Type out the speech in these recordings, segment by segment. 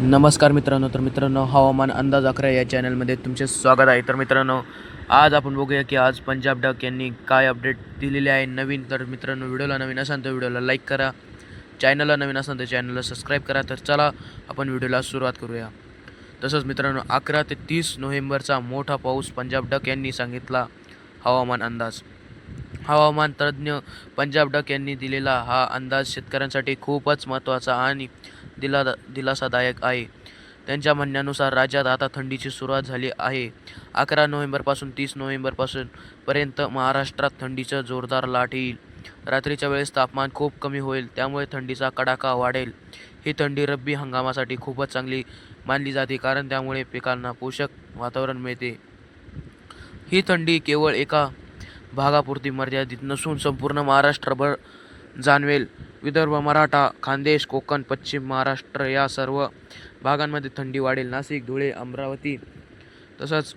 नमस्कार मित्रांनो तर मित्रांनो हवामान अंदाज अकरा या चॅनलमध्ये तुमचे स्वागत आहे. तर मित्रांनो आज आपण बघूया की आज पंजाब डक यांनी काय अपडेट दिलेले आहे नवीन. तर मित्रांनो व्हिडिओला नवीन असाल तर व्हिडिओला लाईक करा. चॅनलला नवीन असाल तर चॅनलला सबस्क्राईब करा. तर चला आपण व्हिडिओला सुरुवात करूया. तसंच मित्रांनो अकरा ते तीस नोव्हेंबरचा मोठा पाऊस पंजाब डक यांनी सांगितला. हवामान अंदाज. हवामान तज्ज्ञ पंजाब डक यांनी दिलेला हा अंदाज शेतकऱ्यांसाठी खूपच महत्त्वाचा आणि दिला दिलासादायक आहे. त्यांच्या म्हणण्यानुसार राज्यात आता थंडीची सुरुवात झाली आहे. अकरा नोव्हेंबरपासून तीस नोव्हेंबरपासून पर्यंत महाराष्ट्रात थंडीचं जोरदार लाट येईल. रात्रीच्या वेळेस तापमान खूप कमी होईल त्यामुळे थंडीचा कडाका वाढेल. ही थंडी रब्बी हंगामासाठी खूपच चांगली मानली जाते कारण त्यामुळे पिकांना पोषक वातावरण मिळते. ही थंडी केवळ एका भागापुरती मर्यादित नसून संपूर्ण महाराष्ट्रभर जाणवेल. विदर्भ मराठा खानदेश कोकण पश्चिम महाराष्ट्र या सर्व भागांमध्ये थंडी वाढेल. नाशिक धुळे अमरावती तसंच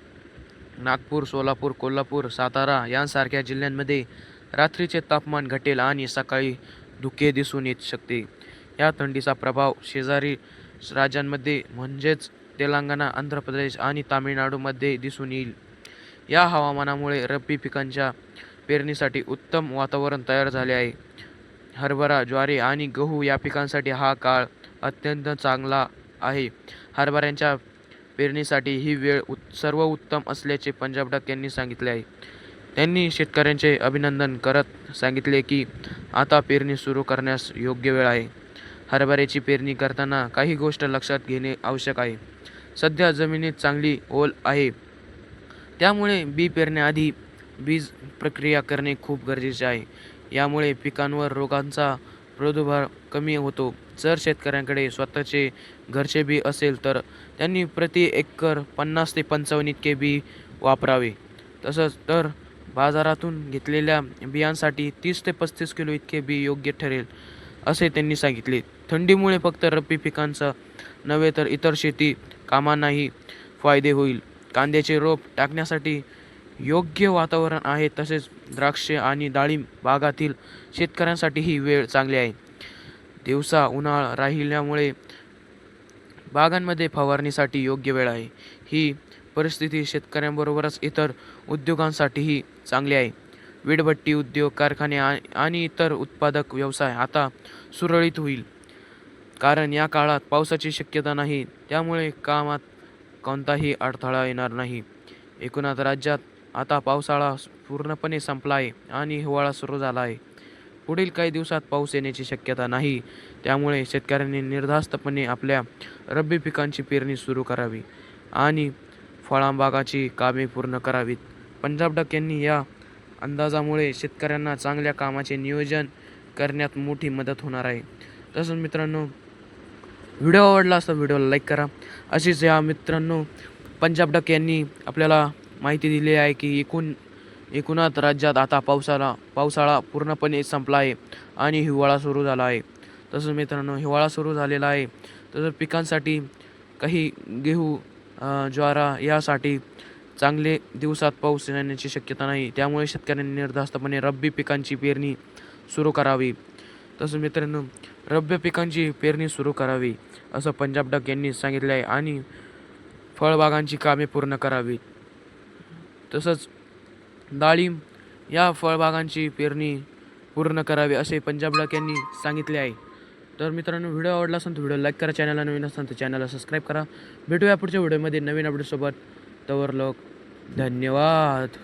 नागपूर सोलापूर कोल्हापूर सातारा यांसारख्या जिल्ह्यांमध्ये रात्रीचे तापमान घटेल आणि सकाळी धुके दिसून येत शकते. या थंडीचा प्रभाव शेजारी राज्यांमध्ये म्हणजेच तेलंगणा आंध्र प्रदेश आणि तामिळनाडूमध्ये दिसून येईल. या हवामानामुळे रब्बी पिकांच्या पेरणीसाठी उत्तम वातावरण तयार झाले आहे. हरभरा ज्वारी आणि गहू या पिकांसाठी हा काळ अत्यंत चांगला आहे. हरभऱ्यांच्या पेरणीसाठी ही वेळ उत सर्व उत्तम असल्याचे पंजाब डक यांनी सांगितले आहे. त्यांनी शेतकऱ्यांचे अभिनंदन करत सांगितले की आता पेरणी सुरू करण्यास योग्य वेळ आहे. हरभऱ्याची पेरणी करताना काही गोष्ट लक्षात घेणे आवश्यक आहे. सध्या जमिनीत चांगली ओल आहे. त्यामुळे बी पेरण्याआधी बीज प्रक्रिया करणे खूप गरजेचे आहे. यामुळे पिकांवर रोगांचा प्रादुर्भाव कमी होतो. जर शेतकऱ्यांकडे स्वतःचे घरचे बी असेल तर त्यांनी प्रति एकर पन्नास ते पंचावन्न इतके बी वापरावे. तसंच तर बाजारातून घेतलेल्या बियांसाठी तीस ते पस्तीस किलो इतके बी योग्य ठरेल असे त्यांनी सांगितले. थंडीमुळे फक्त रब्बी पिकांचा नव्हे तर इतर शेती कामांनाही फायदे होईल. कांद्याचे रोप टाकण्यासाठी योग्य वातावरण आहे तसेच द्राक्षे आणि डाळिंब बागातील शेतकऱ्यांसाठी ही वेळ चांगली आहे. दिवसा उन्हाळा राहिल्यामुळे बागांमध्ये फवारणीसाठी योग्य वेळ आहे. ही परिस्थिती शेतकऱ्यांबरोबरच इतर उद्योगांसाठीही चांगली आहे. वीटभट्टी उद्योग कारखाने आणि इतर उत्पादक व्यवसाय आता सुरळीत होईल. कारण या काळात पावसाची शक्यता नाही त्यामुळे कामात कोणताही अडथळा येणार नाही. एकूणात राज्यात आता पावसाळा पूर्णपणे संपला आहे आणि हिवाळा सुरू झाला आहे पुढील काही दिवसात पाऊस येण्याची शक्यता नाही. त्यामुळे शेतकऱ्यांनी निर्धास्तपणे आपल्या रब्बी पिकांची पेरणी सुरू करावी आणि फळांबागाची कामे पूर्ण करावीत. पंजाब डक यांनी या अंदाजामुळे शेतकऱ्यांना चांगल्या कामाचे नियोजन करण्यात मोठी मदत होणार आहे. तसंच मित्रांनो व्हिडिओ आवडला असता व्हिडिओला लाईक करा. अशीच या मित्रांनो पंजाब डक यांनी आपल्याला माहिती दिली आहे की एकूण एकूणात राज्यात आता पावसाळा पावसाळा पूर्णपणे संपला आहे आणि हिवाळा सुरू झाला आहे. तसंच मित्रांनो हिवाळा सुरू झालेला आहे. तसंच पिकांसाठी काही गेहू ज्वारा यासाठी चांगले दिवसात पाऊस येण्याची शक्यता नाही. त्यामुळे शेतकऱ्यांनी निर्धास्तपणे रब्बी पिकांची पेरणी सुरू करावी. तसंच मित्रांनो रब्बी पिकांची पेरणी सुरू करावी असं पंजाब डक यांनी सांगितले आहे आणि फळबागांची कामे पूर्ण करावी तसंच डाळिंब या फळबागांची पेरणी पूर्ण करावी असे पंजाब डक यांनी सांगितले आहे. तर मित्रांनो व्हिडिओ आवडला असेल तर व्हिडिओ लाईक करा चॅनलला नवीन असेल तर चॅनलला सबस्क्राईब करा. भेटूया पुढच्या व्हिडिओमध्ये नवीन अपडेटसोबत तवर लोक धन्यवाद.